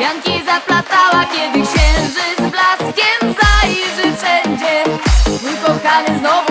Wianki zaplatała, kiedy księżyc blaskiem zajrzy wszędzie. Mój kochany znowu